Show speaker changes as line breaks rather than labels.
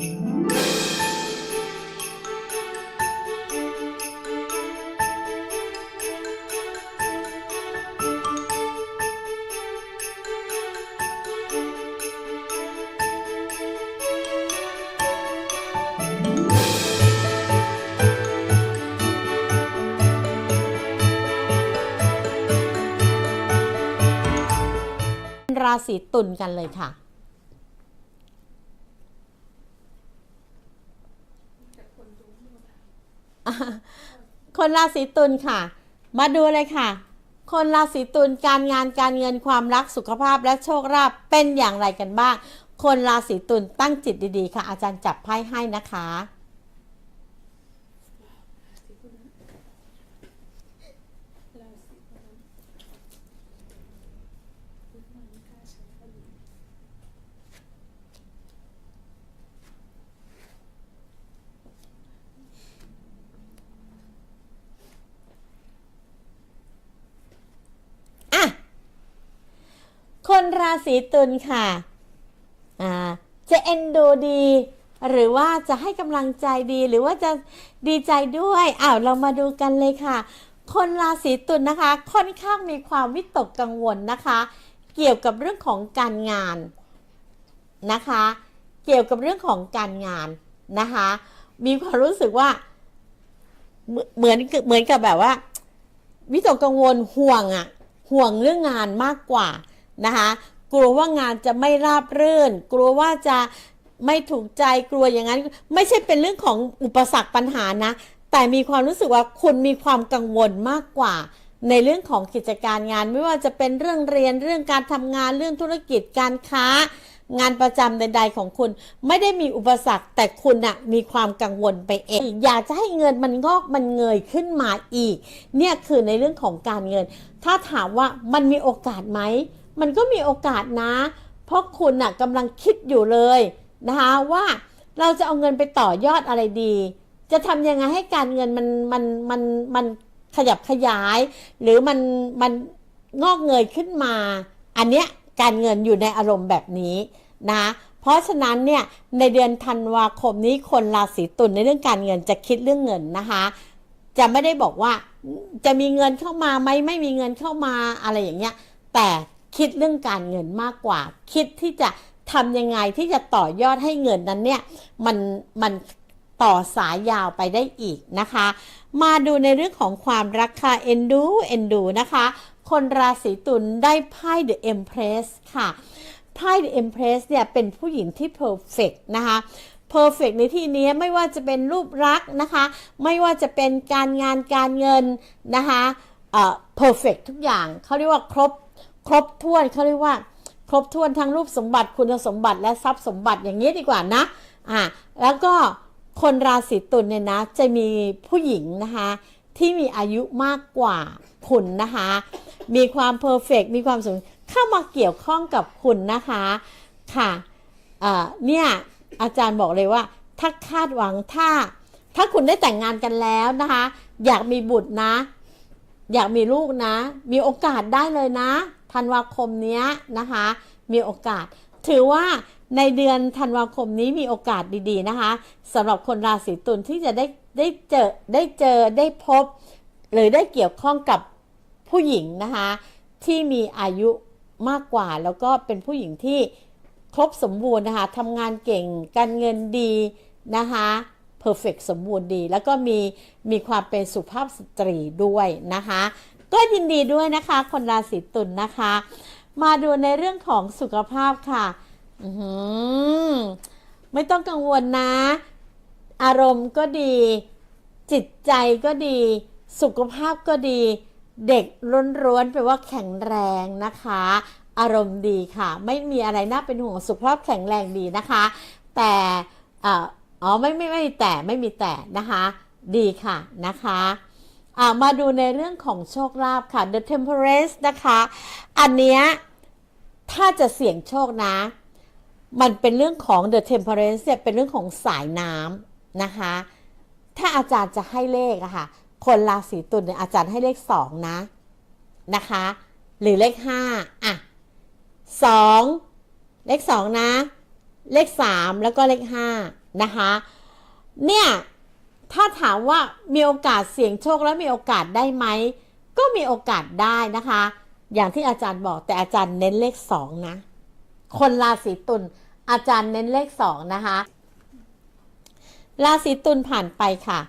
ราศีตุลกันเลยค่ะ คนราศีตุลค่ะ มาดูเลยค่ะ คนราศีตุลการงานการเงินความรักสุขภาพและโชคลาภเป็นอย่างไรกันบ้าง คนราศีตุลตั้งจิตดีๆ ค่ะ อาจารย์จับไพ่ให้นะคะ คนราศีตุลค่ะอ่าจะเอ็นดูดี หรือว่าจะให้กำลังใจดีหรือว่าจะดีใจด้วยอ้าวเรามาดูกันเลยค่ะ คนราศีตุลนะคะ ค่อนข้างมีความวิตกกังวลนะคะ เกี่ยวกับเรื่องของการงานนะคะ เกี่ยวกับเรื่องของการงานนะคะ มีความรู้สึกว่าเหมือนเหมือนเหมือนกับแบบว่า วิตกกังวลห่วงอะห่วงเรื่องงานมากกว่า นะคะกลัวว่างานจะไม่ราบรื่น กลัวว่าจะไม่ถูกใจกลัวอย่างนั้น ไม่ใช่เป็นเรื่องของอุปสรรคปัญหานะ แต่มีความรู้สึกว่าคุณมีความกังวลมากกว่า ในเรื่องของกิจการงาน ไม่ว่าจะเป็นเรื่องเรียนเรื่องการทำงานเรื่องธุรกิจการค้า งานประจำใด ๆ ของคุณ ไม่ได้มีอุปสรรค แต่คุณน่ะมีความกังวลไปเอง อยากจะให้เงินมันงอกมันเงยขึ้นมาอีก เนี่ยคือในเรื่องของการเงิน ถ้าถามว่ามันมีโอกาสไหม มันก็มีโอกาสนะ เพราะคุณน่ะกำลังคิดอยู่เลยนะคะว่าเราจะเอาเงินไปต่อยอดอะไรดี จะทำยังไงให้การเงินมันมันมันมันขยับขยาย หรือมันมันงอกเงยขึ้นมา อันเนี้ยการเงินอยู่ในอารมณ์แบบนี้นะเพราะฉะนั้นเนี่ยในเดือนธันวาคมนี้คนราศีตุลในเรื่องการเงินจะคิดเรื่องเงินนะคะ จะไม่ได้บอกว่าจะมีเงินเข้ามาไหมไม่มีเงินเข้ามาอะไรอย่างเงี้ยแต่ คิดเรื่องการเงินมากกว่า คิดที่จะทำยังไงที่จะต่อยอดให้เงินนั้นเนี่ยมันมันต่อสายยาวไปได้อีกนะคะ มาดูในเรื่องของความรักค่ะเอ็นดูเอ็นดูนะคะ คนราศีตุลได้ไพ่ The Empress ค่ะไพ่ The Empress เนี่ยเป็นผู้หญิงที่ perfect นะคะ perfect ในที่นี้ไม่ว่าจะเป็นรูปรักษณ์นะคะ ไม่ว่าจะเป็นการงานการเงินนะคะเอ่อ perfect ทุกอย่างเขาเรียกว่าครบ ครบถ้วนเขาเรียกว่า ครบถ้วนทั้งรูปสมบัติคุณสมบัติและทรัพย์สมบัติอย่างนี้ดีกว่านะอ่าแล้วก็คนราศีตุลเนี่ยนะจะมีผู้หญิงนะคะที่มีอายุมากกว่าคุณนะคะ มีความเพอร์เฟกมีความสูงเข้ามาเกี่ยวข้องกับคุณนะคะค่ะเอ่อเนี่ยอาจารย์บอกเลยว่า ถ้าคาดหวังถ้า ถ้าคุณได้แต่งงานกันแล้วนะคะ อยากมีบุตรนะ อยากมีลูกนะ มีโอกาสได้เลยนะ ธันวาคมนี้นะคะ มีโอกาส ถือว่าในเดือนธันวาคมนี้มีโอกาสดีๆนะคะสำหรับคนราศีตุลที่จะได้ได้เจอได้เจอได้พบ หรือได้เกี่ยวข้องกับผู้หญิงนะคะ ที่มีอายุมากกว่าแล้วก็เป็นผู้หญิงที่ครบสมบูรณ์นะคะทำงานเก่งการเงินดีนะคะ เพอร์เฟกสมบูรณ์ดี แล้วก็มีมีความเป็นสุภาพสตรีด้วยนะคะ ก็ยินดีด้วยนะคะ คนราศีตุลนะคะ มาดูในเรื่องของสุขภาพค่ะอือหือไม่ต้องกังวลนะ อารมณ์ก็ดี จิตใจก็ดี สุขภาพก็ดี เด็กร้วนๆแปลว่าแข็งแรงนะคะ อารมณ์ดีค่ะ ไม่มีอะไรน่าเป็นห่วงสุขภาพแข็งแรงดีนะคะ แต่ อ๋อไม่ไม่ไม่มีแต่ไม่มีแต่นะคะ ดีค่ะนะคะอ่ามาดูในเรื่องของโชคลาภค่ะ The Temperance นะคะ อันเนี้ยถ้าจะเสี่ยงโชคนะ มันเป็นเรื่องของ The Temperance เนี่ยเป็นเรื่องของสายน้ำนะคะ ถ้าอาจารย์จะให้เลขอะค่ะ คนราศีตุลเนี่ยอาจารย์ให้เลขสองนะนะคะ หรือเลขห้าอะสองเลขสองนะ เลขสามแล้วก็เลขห้า นะคะ เนี่ย ถ้าถามว่ามีโอกาสเสี่ยงโชคแล้วมีโอกาสได้ไหม ก็มีโอกาสได้นะคะ อย่างที่อาจารย์บอกแต่อาจารย์เน้นเลขสองนะ คนราศีตุลอาจารย์เน้นเลขสองนะคะ ราศีตุลผ่านไปค่ะ